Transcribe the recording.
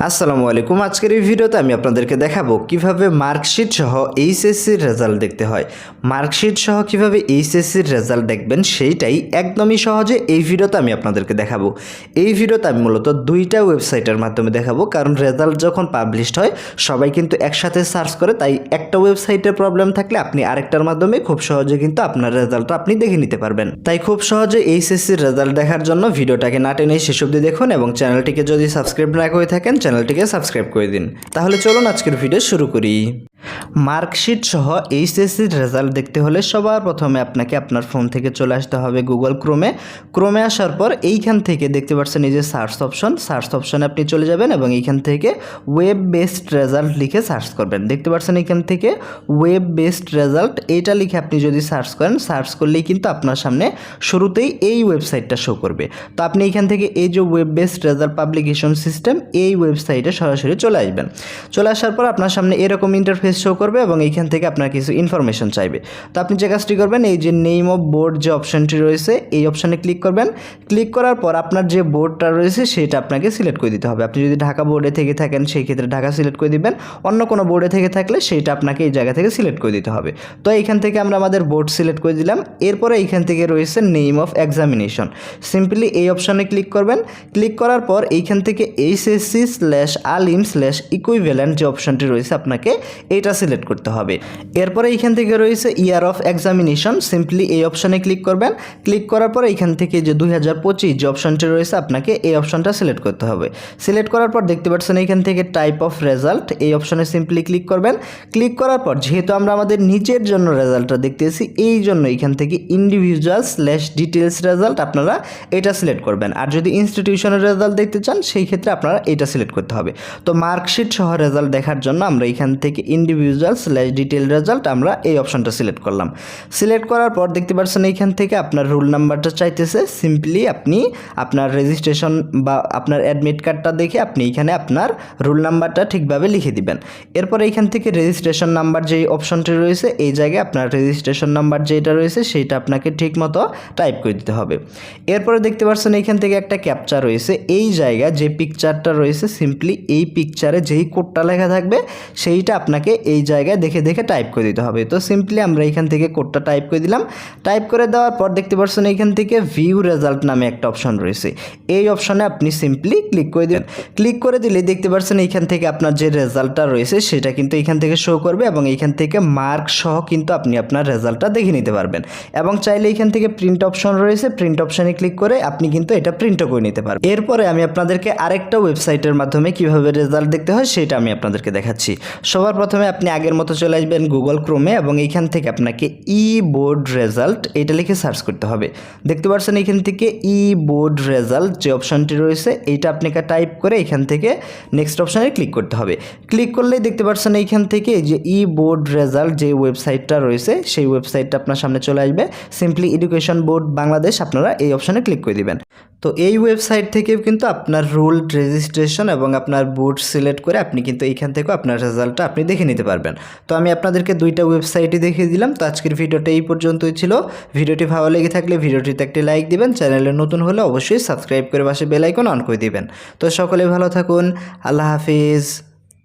আসসালামু আলাইকুম। আজকের এই ভিডিওতে আমি আপনাদেরকে দেখাবো কীভাবে মার্কশিট সহ এইচএসসির রেজাল্ট দেখতে হয়। মার্কশিট সহ কীভাবে এইচএসসির রেজাল্ট দেখবেন সেইটাই একদমই সহজে এই ভিডিওতে আমি আপনাদেরকে দেখাবো। এই ভিডিওতে আমি মূলত দুইটা ওয়েবসাইটের মাধ্যমে দেখাবো, কারণ রেজাল্ট যখন পাবলিশড হয়, সবাই কিন্তু একসাথে সার্চ করে, তাই একটা ওয়েবসাইটের প্রবলেম থাকলে আপনি আরেকটার মাধ্যমে খুব সহজে কিন্তু আপনার রেজাল্টটা আপনি দেখে নিতে পারবেন। তাই খুব সহজে এইচএসসির রেজাল্ট দেখার জন্য ভিডিওটাকে না টেনে শেষ অবধি দেখুন এবং চ্যানেলটিকে যদি সাবস্ক্রাইব না করে থাকেন চ্যানেলটিকে সাবস্ক্রাইব করে দিন। তাহলে চলুন আজকের ভিডিও শুরু করি। মার্কশিট সহ এইচএসসির রেজাল্ট দেখতে হলে সবার প্রথমে আপনাকে আপনার ফোন থেকে চলে আসতে হবে গুগল ক্রোমে। ক্রোমে আসার পর এইখান থেকে দেখতে পাচ্ছেন এই যে সার্চ অপশন। সার্চ অপশনে আপনি চলে যাবেন এবং এইখান থেকে ওয়েব বেসড রেজাল্ট লিখে সার্চ করবেন। দেখতে পাচ্ছেন এইখান থেকে ওয়েব বেসড রেজাল্ট। এইটা লিখে আপনি যদি সার্চ করেন, সার্চ করলেই কিন্তু আপনার সামনে শুরুতেই এই ওয়েবসাইটটা শো করবে। তো আপনি এইখান থেকে এই যে web based result publication system, এই ওয়েবসাইটে সরাসরি চলে আসবেন। চলে আসার পর আপনার সামনে এরকম ইন্টারফেস শো করবে এবং এইখান থেকে আপনার কিছু ইনফরমেশন চাইবে। তো আপনি যে কাজটি করবেন, এই যে নেম অফ বোর্ড যে অপশনটি রয়েছে, এই অপশানে ক্লিক করবেন। ক্লিক করার পর আপনার যে বোর্ডটা রয়েছে, সেটা আপনাকে সিলেক্ট করে দিতে হবে। আপনি যদি ঢাকা বোর্ডে থেকে থাকেন, সেই ক্ষেত্রে ঢাকা সিলেক্ট করে দিবেন। অন্য কোনো বোর্ডে থেকে থাকলে সেইটা আপনাকে এই জায়গা থেকে সিলেক্ট করে দিতে হবে। তো এইখান থেকে আমরা আমাদের বোর্ড সিলেক্ট করে দিলাম। এরপরে এইখান থেকে রয়েছে নেম অফ এক্সামিনেশন সিম্পলি এই অপশানে ক্লিক করবেন। ক্লিক করার পর এইখান থেকে HSC slash Alim slash equivalent যে অপশানটি রয়েছে, আপনাকে এইটা সিলেক্ট করতে হবে। এরপরে এইখান থেকে রয়েছে ইয়ার অফ এক্সামিনেশন সিম্পলি এই অপশানে ক্লিক করবেন। ক্লিক করার পর এইখান থেকে যে দুই হাজার পঁচিশ যে অপশানটি রয়েছে, আপনাকে এই অপশানটা সিলেক্ট করতে হবে। সিলেক্ট করার পর দেখতে পাচ্ছেন এইখান থেকে টাইপ অফ রেজাল্ট এই অপশানে সিম্পলি ক্লিক করবেন। ক্লিক করার পর যেহেতু আমরা আমাদের নিজের জন্য রেজাল্টটা দেখতেছি, এই জন্য এইখান থেকে ইন্ডিভিজুয়াল স্ল্যাশ ডিটেলস রেজাল্ট আপনারা এটা সিলেক্ট করবেন। আর যদি ইনস্টিটিউশনের রেজাল্ট দেখতে চান, সেই ক্ষেত্রে আপনারা এটা সিলেক্ট করতে হবে। তো মার্কশিট সহ রেজাল্ট দেখার জন্য আমরা এখান থেকে ইন্ডিভিজুয়াল স্ল্যাশ ডিটেল রেজাল্ট আমরা এই অপশনটা সিলেক্ট করলাম। সিলেক্ট করার পর দেখতে পাচ্ছেন এইখান থেকে আপনার রোল নাম্বারটা চাইতেছে। সিম্পলি আপনি আপনার রেজিস্ট্রেশন বা আপনার অ্যাডমিট কার্ডটা দেখে আপনি এখানে আপনার রোল নাম্বারটা ঠিকভাবে লিখে দিবেন। এরপর এইখান থেকে রেজিস্ট্রেশন নাম্বার যেই অপশনটি রয়েছে, এই জায়গায় আপনার রেজিস্ট্রেশন নাম্বার যেটা রয়েছে সেইটা আপনাকে ঠিক মতো টাইপ করে দিতে হবে। এরপরে দেখতে পাচ্ছেন এইখান থেকে একটা ক্যাপচা রয়েছে। এই জায়গা যে পিকচারটা রয়েছে সিম্পলি এই পিকচারে যেই কোডটা লেখা থাকবে, সেইটা আপনাকে এই জায়গায় দেখে দেখে টাইপ করে দিতে হবে। তো সিম্পলি আমরা এখান থেকে কোডটা টাইপ করে দিলাম। টাইপ করে দেওয়ার পর দেখতে পাচ্ছেন এইখান থেকে ভিউ রেজাল্ট নামে একটা অপশন রয়েছে। এই অপশনে আপনি সিম্পলি ক্লিক করে দিন ক্লিক করে দিলে দেখতে পাচ্ছেন এইখান থেকে আপনার যে রেজাল্টটা রয়েছে, সেটা কিন্তু এখান থেকে শো করবে এবং এইখান থেকে মার্ক সহ কিন্তু আপনি আপনার রেজাল্টটা দেখে নিতে পারবেন। এবং চাইলে এখান থেকে প্রিন্ট অপশন রয়েছে। প্রিন্ট অপশনে ক্লিক করে আপনি কিন্তু এটা প্রিন্টও করে নিতে পারবেন। এরপরে আমি আপনাদেরকে আরেকটা ওয়েবসাইটের মাধ্যমে কীভাবে রেজাল্ট দেখতে হয়, সেটা আমি আপনাদেরকে দেখাচ্ছি। সবার প্রথমে আপনি আগের মতো চলে আসবেন গুগল ক্রোমে এবং এইখান থেকে আপনাকে ই বোর্ড রেজাল্ট এটা লিখে সার্চ করতে হবে। দেখতে পাচ্ছেন এখান থেকে ই বোর্ড রেজাল্ট যে অপশনটি রয়েছে, এইটা আপনাকে টাইপ করে এখান থেকে নেক্সট অপশানে ক্লিক করতে হবে। ক্লিক করলেই দেখতে পাচ্ছেন এইখান থেকে যে ই বোর্ড রেজাল্ট যে ওয়েবসাইটটা রয়েছে, সেই ওয়েবসাইটটা আপনার সামনে চলে আসবে। সিম্পলি এডুকেশন বোর্ড বাংলাদেশ আপনারা এই অপশানে ক্লিক করে দিবেন। তো এই ওয়েবসাইট থেকেও কিন্তু আপনার রুল রেজিস্ট্রেশন এবং আপনার বুট সিলেক্ট করে আপনি কিন্তু এইখান থেকেও আপনার রেজাল্টটা আপনি দেখে নিতে পারবেন। তো আমি আপনাদেরকে দুইটা ওয়েবসাইটই দেখিয়ে দিলাম। তো আজকের ভিডিওটা এই পর্যন্তই ছিল। ভিডিওটি ভালো লেগে থাকলে ভিডিওটিতে একটি লাইক দিবেন। চ্যানেলে নতুন হলে অবশ্যই সাবস্ক্রাইব করে পাশে বেলাইকন অন করে দিবেন। তো সকলে ভালো থাকুন। আল্লাহ হাফিজ।